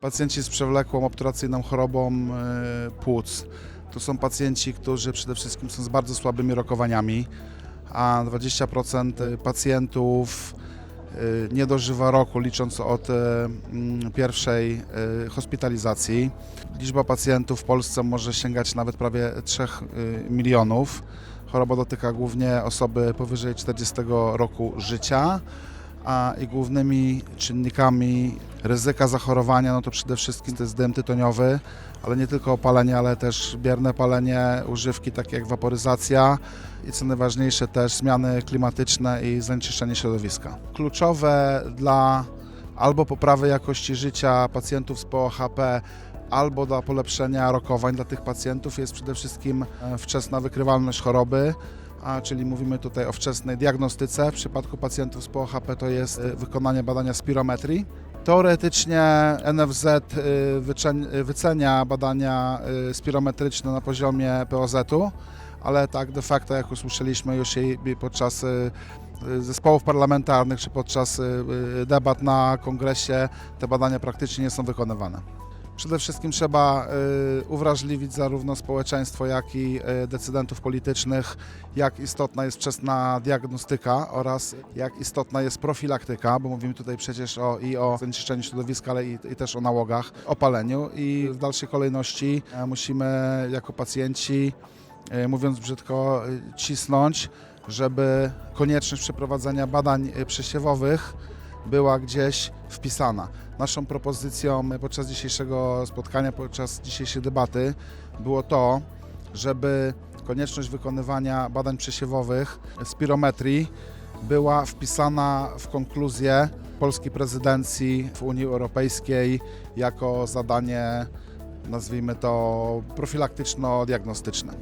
Pacjenci z przewlekłą obturacyjną chorobą e, płuc to są pacjenci, którzy przede wszystkim są z bardzo słabymi rokowaniami, a 20% pacjentów e, nie dożywa roku, licząc od e, pierwszej e, hospitalizacji. Liczba pacjentów w Polsce może sięgać nawet prawie 3 e, milionów. Choroba dotyka głównie osoby powyżej 40 roku życia a i głównymi czynnikami ryzyka zachorowania, no to przede wszystkim to jest dym tytoniowy, ale nie tylko opalenie, ale też bierne palenie, używki takie jak waporyzacja i co najważniejsze też zmiany klimatyczne i zanieczyszczenie środowiska. Kluczowe dla albo poprawy jakości życia pacjentów z POHP, albo dla polepszenia rokowań dla tych pacjentów jest przede wszystkim e, wczesna wykrywalność choroby, a czyli mówimy tutaj o wczesnej diagnostyce. W przypadku pacjentów z POHP to jest y, wykonanie badania spirometrii. Teoretycznie NFZ y, y, wycenia badania y, spirometryczne na poziomie POZ-u, ale tak de facto, jak usłyszeliśmy już i podczas zespołów parlamentarnych czy podczas debat na kongresie, te badania praktycznie nie są wykonywane. Przede wszystkim trzeba y, uwrażliwić zarówno społeczeństwo, jak i y, decydentów politycznych, jak istotna jest wczesna diagnostyka oraz jak istotna jest profilaktyka, bo mówimy tutaj przecież o, i o zanieczyszczeniu środowiska, ale i, i też o nałogach, o paleniu. I w dalszej kolejności e, musimy jako pacjenci, e, mówiąc brzydko, e, cisnąć, żeby konieczność przeprowadzenia badań przesiewowych była gdzieś wpisana. Naszą propozycją podczas dzisiejszego spotkania, podczas dzisiejszej debaty było to, żeby konieczność wykonywania badań przesiewowych, spirometrii była wpisana w konkluzję polskiej prezydencji w Unii Europejskiej jako zadanie, nazwijmy to, profilaktyczno-diagnostyczne.